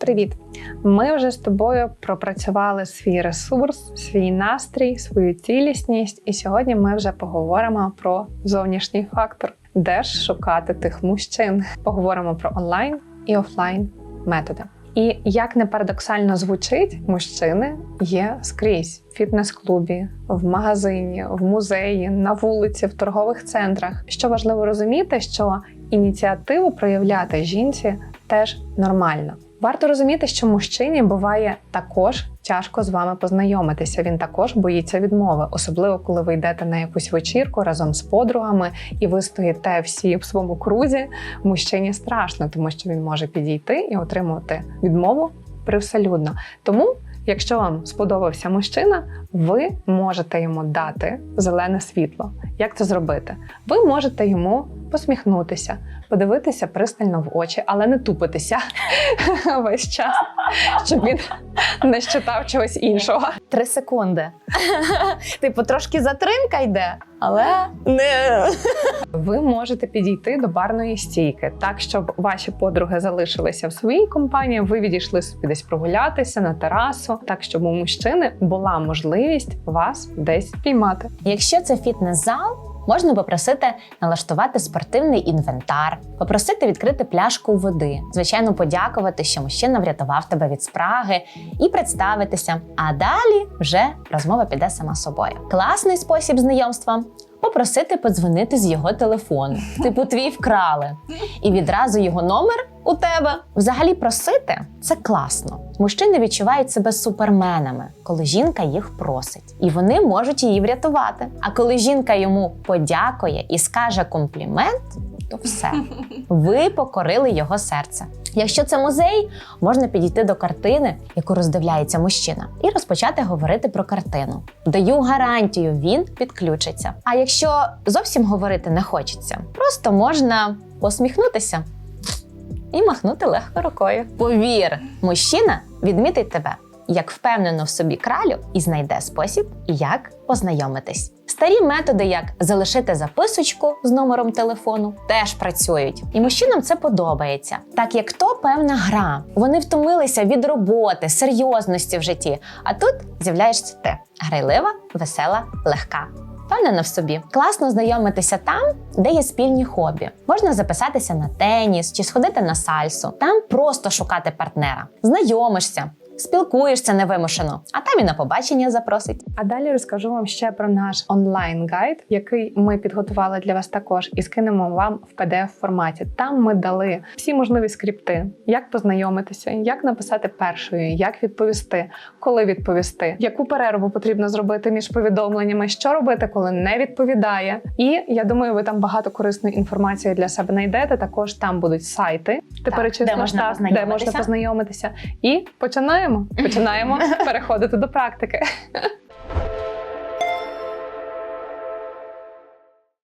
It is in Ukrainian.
Привіт! Ми вже з тобою пропрацювали свій ресурс, свій настрій, свою цілісність, і сьогодні ми вже поговоримо про зовнішній фактор, де ж шукати тих мужчин. Поговоримо про онлайн і офлайн методи. І як не парадоксально звучить, мужчини є скрізь в фітнес-клубі, в магазині, в музеї, на вулиці, в торгових центрах. Що важливо розуміти, що ініціативу проявляти жінці теж нормально. Варто розуміти, що мужчині буває також тяжко з вами познайомитися. Він також боїться відмови, особливо коли ви йдете на якусь вечірку разом з подругами, і ви стоїте всі в своєму крузі. Мужчині страшно, тому що він може підійти і отримувати відмову привселюдно. Тому. Якщо вам сподобався мужчина, ви можете йому дати зелене світло. Як це зробити? Ви можете йому посміхнутися, подивитися пристально в очі, але не тупитися весь час, щоб він не щитав чогось іншого. Три секунди. Типу, трошки затримка йде, але не Ви можете підійти до барної стійки, так щоб ваші подруги залишилися в своїй компанії. Ви відійшли собі десь прогулятися на терасу, так щоб у мужчини була можливість вас десь піймати. якщо це фітнес-зал. Можна попросити налаштувати спортивний інвентар, попросити відкрити пляшку води, звичайно, подякувати, що мужчина врятував тебе від спраги, і представитися. А далі вже розмова піде сама собою. Класний спосіб знайомства попросити подзвонити з його телефону. Типу, твій вкрали, і відразу його номер у тебе. Взагалі просити це класно. Мужчини відчувають себе суперменами, коли жінка їх просить, і вони можуть її врятувати. А коли жінка йому подякує і скаже комплімент, то все ви покорили його серце. Якщо це музей, можна підійти до картини, яку роздивляється мужчина, і розпочати говорити про картину. Даю гарантію, він підключиться. А якщо зовсім говорити не хочеться, просто можна посміхнутися і махнути легко рукою. Повір, мужчина відмітить тебе як впевнено в собі кралю і знайде спосіб, як познайомитись. Старі методи, як залишити записочку з номером телефону, теж працюють, і мужчинам це подобається. Так як то певна гра. Вони втомилися від роботи, серйозності в житті. А тут з'являєшся ти грайлива, весела, легка. Впевнена в собі. Класно знайомитися там, де є спільні хобі. Можна записатися на теніс чи сходити на сальсу. Там просто шукати партнера. Знайомишся, спілкуєшся невимушено, а там і на побачення запросить. А далі розкажу вам ще про наш онлайн-гайд, який ми підготували для вас також, і скинемо вам в pdf форматі. Там ми дали всі можливі скрипти, як познайомитися, як написати першою, як відповісти, коли відповісти, яку перерву потрібно зробити між повідомленнями, що робити, коли не відповідає. І я думаю, ви там багато корисної інформації для себе знайдете. Також там будуть сайти. Ти Так, де можна де можна познайомитися. І починаємо. Починаємо переходити до практики.